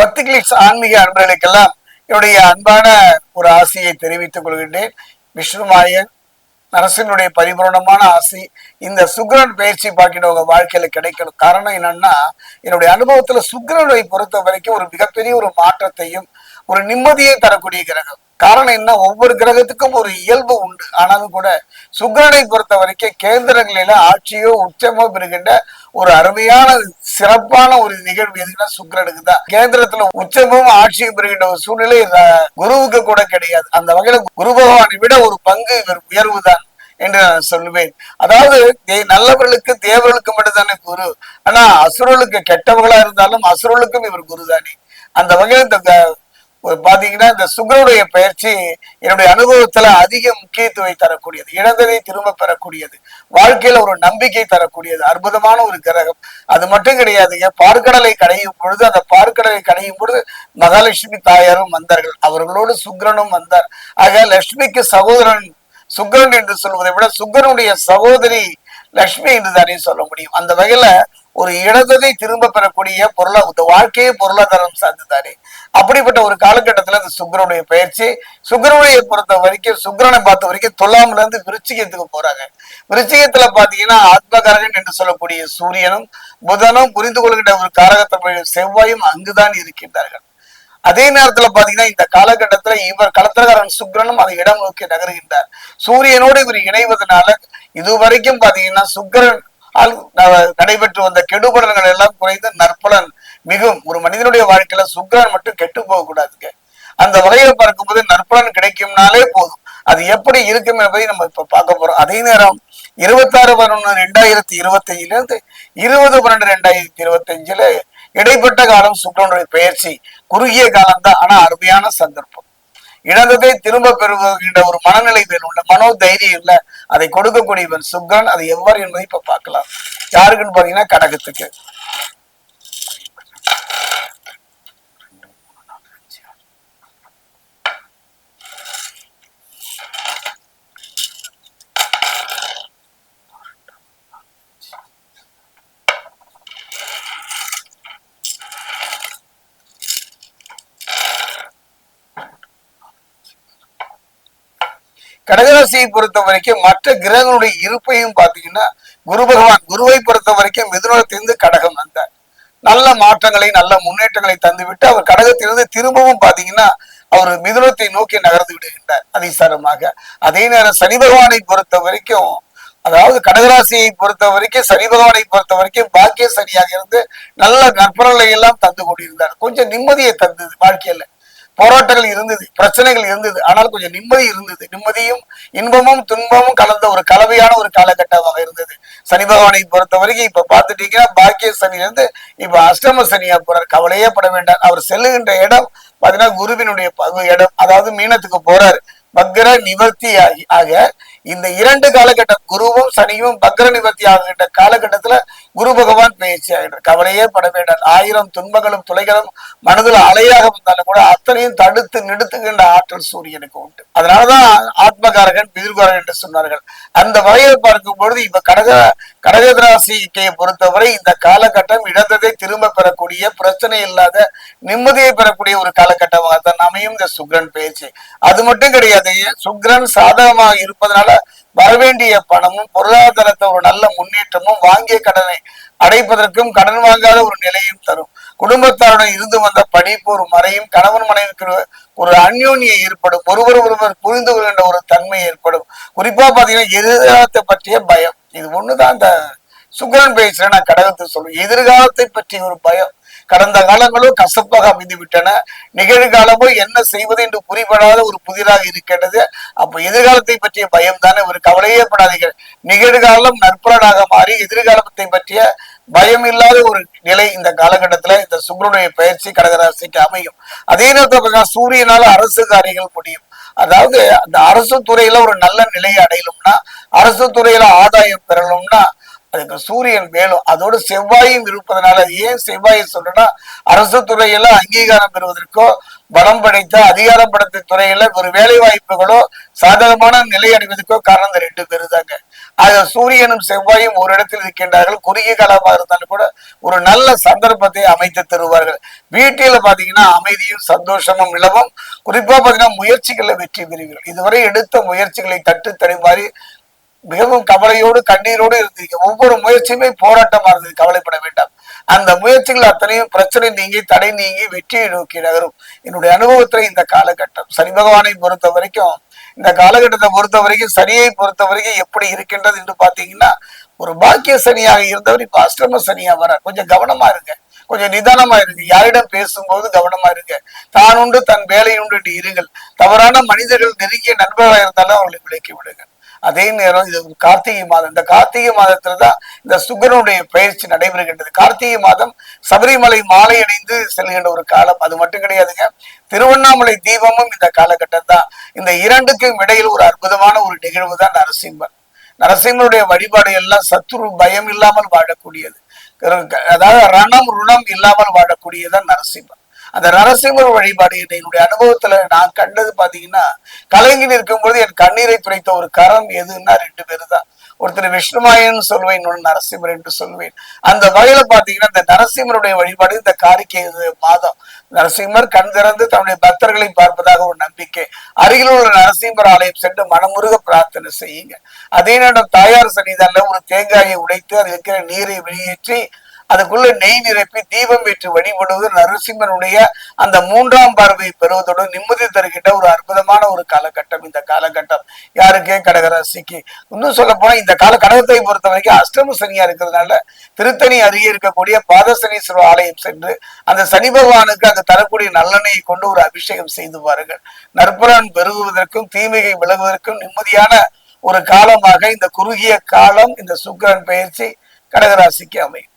பக்தி கிளிக்ஸ் ஆன்மீக அன்பர்களுக்கெல்லாம் என்னுடைய அன்பான ஒரு ஆசையை தெரிவித்துக் கொள்கின்றேன். விஷ்ணுமாயன் நரசினுடைய பரிபூரணமான ஆசை இந்த சுக்கிரன் பயிற்சி பார்க்கிற வாழ்க்கையில கிடைக்கணும். காரணம் என்னன்னா என்னுடைய அனுபவத்துல சுக்ரனை பொறுத்த வரைக்கும் ஒரு மிகப்பெரிய ஒரு மாற்றத்தையும் ஒரு நிம்மதியை தரக்கூடிய கிரகம். காரணம் என்ன? ஒவ்வொரு கிரகத்துக்கும் ஒரு இயல்பு உண்டு. ஆனாலும் கூட சுக்கிரனை பொறுத்த வரைக்கும் கேந்திரங்களில ஆட்சியோ உச்சமோ பெறுகின்ற ஒரு அருமையான சிறப்பான ஒரு நிகழ்வு எதுக்குன்னா சுக்கரனுக்கு தான் கேந்திரத்துல உச்சமும் ஆட்சியும் பெறுகின்ற ஒரு சூழ்நிலை குருவுக்கு கூட கிடையாது. அந்த வகையில குரு பகவானை விட ஒரு பங்கு இவர் உயர்வுதான் என்று நான் சொல்லுவேன் அதாவது தே- நல்லவர்களுக்கு தேவர்களுக்கு மட்டும்தானே குரு. ஆனா அசுரர்களுக்கு கெட்டவர்களா இருந்தாலும் அசுரர்களுக்கும் இவர் குருதானே அந்த வகையில் இந்த பாத்தீங்கன்னா இந்த சுகருடைய பயிற்சி என்னுடைய அனுபவத்துல அதிக முக்கியத்துவம் தரக்கூடியது. இழந்ததை திரும்ப பெறக்கூடியது. வாழ்க்கையில ஒரு நம்பிக்கை தரக்கூடியது. அற்புதமான ஒரு கிரகம். அது மட்டும் கிடையாதுங்க பார்க்கடலை கடையும் பொழுது அந்த பார்க்கடலை கடையும் பொழுது மகாலட்சுமி தாயாரும் வந்தார்கள். அவர்களோடு சுக்கிரனும் வந்தார். ஆக லட்சுமிக்கு சகோதரன் சுக்கிரன் என்று சொல்வதை விட சுக்கிரனுடைய சகோதரி லட்சுமி என்று தானே சொல்ல முடியும். அந்த வகையில ஒரு இழந்ததை திரும்ப பெறக்கூடிய பொருளா இந்த வாழ்க்கையே பொருளாதாரம் சார்ந்துதானே அப்படிப்பட்ட ஒரு காலகட்டத்துல இந்த சுக்கரனுடைய பயிற்சி சுக்கரனுடைய பொறுத்த வரைக்கும் சுக்கிரனை பார்த்த வரைக்கும் துலாம்ல இருந்து விருச்சிகத்துக்கு போறாங்க. விருச்சிகத்துல பாத்தீங்கன்னா ஆத்மகாரகன் என்று சொல்லக்கூடிய சூரியனும் புதனும் புரிந்து கொள்கின்ற ஒரு காரகத்தை செவ்வாயும் அங்குதான் இருக்கின்றார்கள். அதே நேரத்துல பாத்தீங்கன்னா இந்த காலகட்டத்துல இவர் கலத்திரகாரன் சுக்கிரனும் அதை இடம் நோக்கி நகர்கின்றார். சூரியனோடு இவர் இணைவதனால இதுவரைக்கும் பாத்தீங்கன்னா சுக்கிரன் நடைபெற்று வந்த கெடுபலன்கள் எல்லாம் குறைந்து நற்பலன் மிகும். ஒரு மனிதனுடைய வாழ்க்கையில சுக்ரான் மட்டும் கெட்டு போக கூடாதுங்க அந்த வகையில பார்க்கும்போது நற்பலன் கிடைக்கும்னாலே போதும். அது எப்படி இருக்கும் என்பதை நம்ம இப்ப பார்க்க போறோம். அதே நேரம் இருபத்தாறு பதினொன்று ரெண்டாயிரத்தி இருபத்தஞ்சுல இருந்து இருபது பன்னெண்டு ரெண்டாயிரத்தி இருபத்தஞ்சுல இடைப்பட்ட காலம் சுக்ரனுடைய பெயர்ச்சி. குறுகிய காலம் தான் ஆனா அருமையான சந்தர்ப்பம். இழந்ததை திரும்ப பெறுகின்ற ஒரு மனநிலை மேல் உள்ள மனோ தைரியம் இல்ல. அதை கொடுக்கக்கூடியவன் சுக்கரன் அது எவ்வாறு என்பதை இப்ப பார்க்கலாம். யாருக்குன்னு பாத்தீங்கன்னா கடகத்துக்கு. கடகராசியை பொறுத்த வரைக்கும் மற்ற கிரகங்களுடைய இருப்பையும் பாத்தீங்கன்னா குரு பகவான் குருவை பொறுத்த வரைக்கும் மிதுனத்திலிருந்து கடகம் வந்தார். நல்ல மாற்றங்களை நல்ல முன்னேற்றங்களை தந்துவிட்டு அவர் கடகத்திலிருந்து திரும்பவும் பாத்தீங்கன்னா அவர் மிதுனத்தை நோக்கி நகர்ந்து விடுகின்றார் அதிசாரமாக. அதே நேரம் சனி பகவானை பொறுத்த வரைக்கும் அதாவது கடகராசியை பொறுத்த வரைக்கும் சனி பகவானை பொறுத்த வரைக்கும் பாக்கிய சனியாக இருந்து நல்ல நற்பலனை எல்லாம் தந்து கொண்டிருந்தார். கொஞ்சம் நிம்மதியை தந்தது வாழ்க்கையில. போராட்டங்கள் இருந்தது பிரச்சனைகள் இருந்தது. ஆனால் கொஞ்சம் நிம்மதி இருந்தது. நிம்மதியும் இன்பமும் துன்பமும் கலந்த ஒரு கலவையான ஒரு காலகட்டமாக இருந்தது. சனி பகவானை பொறுத்த வரைக்கும் இப்ப பாத்துட்டீங்கன்னா பாக்கிய சனி இப்ப அஷ்டம சனியா போறார். கவலையே பட வேண்டாம். அவர் செல்லுகின்ற இடம் பாத்தீங்கன்னா குருவினுடைய இடம் அதாவது மீனத்துக்கு போறாரு. பக்ர நிவர்த்தி ஆகி ஆக இந்த இரண்டு காலகட்டம் குருவும் சனியும் பக்ர நிவர்த்தி ஆகின்ற காலகட்டத்துல குரு பகவான் பயிற்சி ஆகின்றார் கவலையே பட வேண்டாம். ஆயிரம் துன்பங்களும் துளைகளும் மனதில் அலையாக வந்தாலும் கூட அத்தனையும் தடுத்து நிறுத்துகின்ற ஆற்றல் சூரியனுக்கு உண்டு. அதனாலதான் ஆத்மகாரகன் பிதிர்காரன் என்று சொன்னார்கள். அந்த வகையை பார்க்கும் பொழுது இப்ப கடக கடகராசியை பொறுத்தவரை இந்த காலகட்டம் இழந்ததை திரும்ப பெறக்கூடிய பிரச்சனை இல்லாத நிம்மதியை பெறக்கூடிய ஒரு காலகட்டமாக தான் அமையும் இந்த சுக்ரன் பயிற்சி அது மட்டும் கிடையாது சுக்ரன் சாதகமாக இருப்பதனால வரவேண்டிய பணமும் பொருளாதாரத்தை ஒரு நல்ல முன்னேற்றமும் வாங்கிய கடனை அடைப்பதற்கும் கடன் வாங்காத ஒரு நிலையும் தரும். குடும்பத்தாருடன் இருந்து வந்த படிப்பு ஒரு மறையும் கணவன் மனைவிக்கு ஒரு- அந்யோன்யம் ஏற்படும். ஒருவர் ஒருவர் புரிந்து கொள்கின்ற ஒரு தன்மை ஏற்படும். குறிப்பா பாத்தீங்கன்னா எதிர்காலத்தை பற்றிய பயம். இது ஒண்ணுதான் அந்த சுக்ரன் பேசுறேன் நான் கடகத்தை சொல்லுவேன் எதிர்காலத்தை பற்றிய ஒரு பயம். கடந்த காலங்களும் கசப்பாக அமைந்துவிட்டன. நிகழ்காலமும் நிகழ்காலமோ என்ன செய்வது என்று புரிபடாத ஒரு புதிராக இருக்கின்றது. அப்ப எதிர்காலத்தை பற்றிய பயம் தானே ஒரு கவலையே படாதீர்கள் நிகழ்காலம் நற்பலனாக மாறி எதிர்காலத்தை பற்றிய பயம் இல்லாத ஒரு நிலை இந்த காலகட்டத்துல இந்த சுக்கிரனுடைய பயிற்சி கடகராசிக்கு அமையும். அதே நேரத்தில் பார்த்தீங்கன்னா சூரியனால அரசு காரியங்கள் முடியும். அதாவது அந்த அரசு துறையில ஒரு நல்ல நிலையை அடையணும்னா அரசு துறையில ஆதாயம் பெறணும்னா அதுக்கு சூரியன் வேலும் அதோடு செவ்வாயும் இருப்பதனால ஏன் செவ்வாயை சொல்றேன்னா அரசு துறையில அங்கீகாரம் பெறுவதற்கோ பலம் படைத்த அதிகாரம் படைத்த துறையில ஒரு வேலை வாய்ப்புகளோ சாதகமான நிலை அடைவதற்கோ காரணம் இந்த ரெண்டு பேரு தாங்க. ஆக சூரியனும் செவ்வாயும் ஒரு இடத்தில் இருக்கின்றார்கள். குறுகிய காலமாக இருந்தாலும் கூட ஒரு நல்ல சந்தர்ப்பத்தை அமைத்து தருவார்கள். வீட்டில பாத்தீங்கன்னா அமைதியும் சந்தோஷமும் நிலவும். குறிப்பா பாத்தீங்கன்னா முயற்சிகளை வெற்றி பெறுவீர்கள். இதுவரை எடுத்த முயற்சிகளை தட்டு தடுமாறி மிகவும் கவலையோடு கண்ணீரோடு இருந்தீங்க ஒவ்வொரு முயற்சியுமே போராட்டமா இருந்தது. கவலைப்பட வேண்டாம். அந்த முயற்சிகள் அத்தனையும் பிரச்சனை நீங்கி தடை நீங்கி வெற்றியை நோக்கி நகரும். என்னுடைய அனுபவத்துல இந்த காலகட்டம். சனி பகவானை பொறுத்த வரைக்கும் இந்த காலகட்டத்தை பொறுத்த வரைக்கும் சனியை பொறுத்த வரைக்கும் எப்படி இருக்கின்றது என்று பாத்தீங்கன்னா ஒரு பாக்கிய சனியாக இருந்தவர் இப்ப அஷ்டம சனியா வர கொஞ்சம் கவனமா இருங்க. கொஞ்சம் நிதானமா இருங்க. யாரிடம் பேசும்போது கவனமா இருங்க. தான் உண்டு தன் வேலை உண்டு இருங்கள். தவறான மனிதர்கள் நெருங்கிய நண்பர்களாக இருந்தாலும் அவர்களை விலக்கி விடுங்கள். அதே நேரம் இது கார்த்திகை மாதம். இந்த கார்த்திகை மாதத்துல தான் இந்த சுக்கரனுடைய பயிற்சி நடைபெறுகின்றது. கார்த்திகை மாதம் சபரிமலை மாலை அடைந்து செல்கின்ற ஒரு காலம். அது மட்டும் கிடையாதுங்க. திருவண்ணாமலை தீபமும் இந்த காலகட்டம் தான் இந்த இரண்டுக்கும் இடையில் ஒரு அற்புதமான ஒரு நிகழ்வு தான் நரசிம்மன். நரசிம்மனுடைய வழிபாடு எல்லாம் சத்துரு பயம் இல்லாமல் வாழக்கூடியது. அதாவது ரணம் ருணம் இல்லாமல் வாழக்கூடியதான் நரசிம்மன். அந்த நரசிம்மர் வழிபாடு என்னுடைய அனுபவத்துல நான் கண்டது பாத்தீங்கன்னா கலைஞர் இருக்கும்போது என் கண்ணீரை துடைத்த ஒரு கரம் எதுன்னா ரெண்டு பேரு தான் ஒருத்தர் விஷ்ணுமாயன் சொல்வேன் இன்னொன்று நரசிம்மர் என்று சொல்வேன். அந்த வகையில பாத்தீங்கன்னா இந்த நரசிம்மருடைய வழிபாடு இந்த காரிக்கை மாதம். நரசிம்மர் கண் திறந்து தன்னுடைய பக்தர்களை பார்ப்பதாக ஒரு நம்பிக்கை. அருகில் உள்ள நரசிம்மர் ஆலயம் சென்று மனமுருக பிரார்த்தனை செய்யுங்க. அதே நேரம் தாயார் சன்னிதானில் ஒரு தேங்காயை உடைத்து அதில் இருக்கிற நீரை வெளியேற்றி அதுக்குள்ள நெய் நிரப்பி தீபம் ஏற்று வழிபடுவது நரசிம்மனுடைய அந்த மூன்றாம் பார்வையை பெறுவதோடு நிம்மதி தருகின்ற ஒரு அற்புதமான ஒரு காலகட்டம். இந்த காலகட்டம் யாருக்கே கடகராசிக்கு? இன்னும் சொல்ல போனா இந்த கால கடகத்தை பொறுத்த வரைக்கும் அஷ்டம சனியா இருக்கிறதுனால திருத்தணி அருகே இருக்கக்கூடிய பாதசனீஸ்வரர் ஆலயம் சென்று அந்த சனி பகவானுக்கு அந்த தரக்கூடிய நல்லெண்ணெயை கொண்டு ஒரு அபிஷேகம் செய்து பாருங்கள். நற்புறன் பெருகுவதற்கும் தீமையை விலகுவதற்கும் நிம்மதியான ஒரு காலமாக இந்த குறுகிய காலம் இந்த சுக்கரன் பயிற்சி கடகராசிக்கு அமையும்.